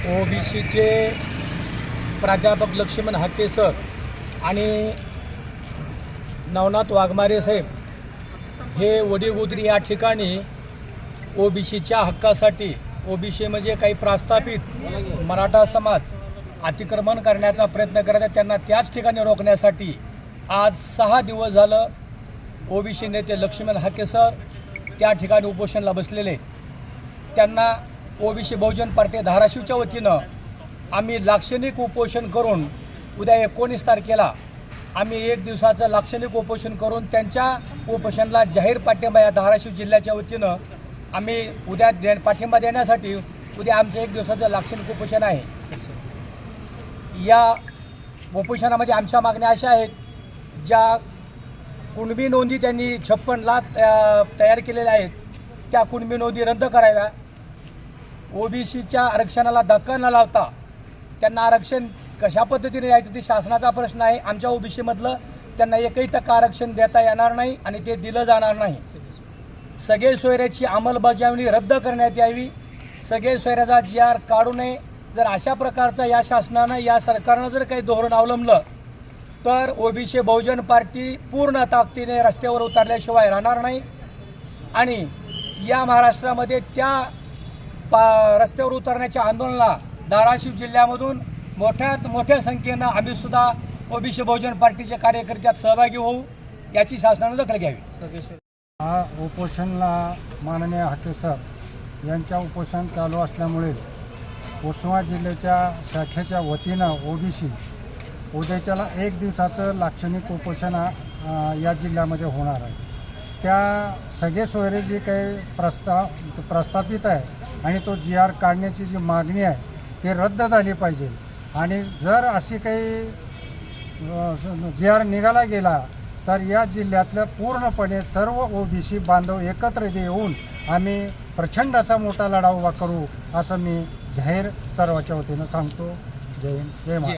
ओबीसीचे प्राध्यापक लक्ष्मण हाके सर आणि नवनाथ वाघमारे साहेब हे वडीगुदरी या ठिकाणी ओबीसीच्या हक्कासाठी ओबीसी म्हणजे काही प्रस्थापित मराठा समाज अतिक्रमण करण्याचा प्रयत्न करत आहे त्यांना त्याच ठिकाणी रोखण्यासाठी आज सहा दिवस झालं ओबीसी नेते लक्ष्मण हाके सर त्या ठिकाणी उपोषणला बसलेले त्यांना ओबीसी बहुजन पार्टी धाराशिवच्या वतीनं आम्ही लाक्षणिक उपोषण करून उद्या एकोणीस तारखेला आम्ही एक दिवसाचं लाक्षणिक उपोषण करून त्यांच्या उपोषणाला जाहीर पाठिंबा या धाराशिव जिल्ह्याच्या वतीनं आम्ही उद्या दे पाठिंबा देण्यासाठी उद्या आमचं एक दिवसाचं लाक्षणिक उपोषण आहे. या उपोषणामध्ये आमच्या मागण्या अशा आहेत ज्या कुणबी नोंदी त्यांनी छप्पन लाख तयार केलेल्या आहेत त्या कुणबी नोंदी रद्द कराव्या. ओबीसीच्या आरक्षणाला धक्का न लावता त्यांना आरक्षण कशा पद्धतीने द्यायचं ते शासनाचा प्रश्न आहे. आमच्या ओबीसीमधलं त्यांना एकही टक्का आरक्षण देता येणार नाही आणि ते दिलं जाणार नाही. सगळे सोयऱ्याची अंमलबजावणी रद्द करण्यात यावी. सगळे सोयऱ्याचा जी आर काढू नये. जर अशा प्रकारचं या शासनानं या सरकारनं जर काही धोरण अवलंबलं तर ओबीसी बहुजन पार्टी पूर्ण ताकदीने रस्त्यावर उतरल्याशिवाय राहणार नाही. आणि या महाराष्ट्रामध्ये त्या पा रस्त्यावर उतरण्याच्या आंदोलनाला धाराशिव जिल्ह्यामधून मोठ्यात मोठ्या संख्येनं आम्ही सुद्धा ओबीसी बहुजन पार्टीचे कार्यकर्त्यात सहभागी होऊ याची शासनानं दखल घ्यावी. हा उपोषणला माननीय हाके सर यांच्या उपोषण चालू असल्यामुळे उस्मा जिल्ह्याच्या शाखेच्या वतीनं ओबीसी उद्याच्याला एक दिवसाचं लाक्षणिक उपोषण या जिल्ह्यामध्ये होणार आहे. त्या सगळे सोयरे जे काही प्रस्ता प्रस्थापित आहे आणि तो जी आर काढण्याची जी मागणी आहे ती रद्द झाली पाहिजे. आणि जर अशी काही जी आर निघाला गेला तर या जिल्ह्यातलं पूर्णपणे सर्व ओबीसी बांधव एकत्र येऊन आम्ही प्रचंड असा मोठा लढा उभा करू असं मी जाहीर सर्वाच्या वतीनं सांगतो. जय हिंद जय महाराष्ट्र.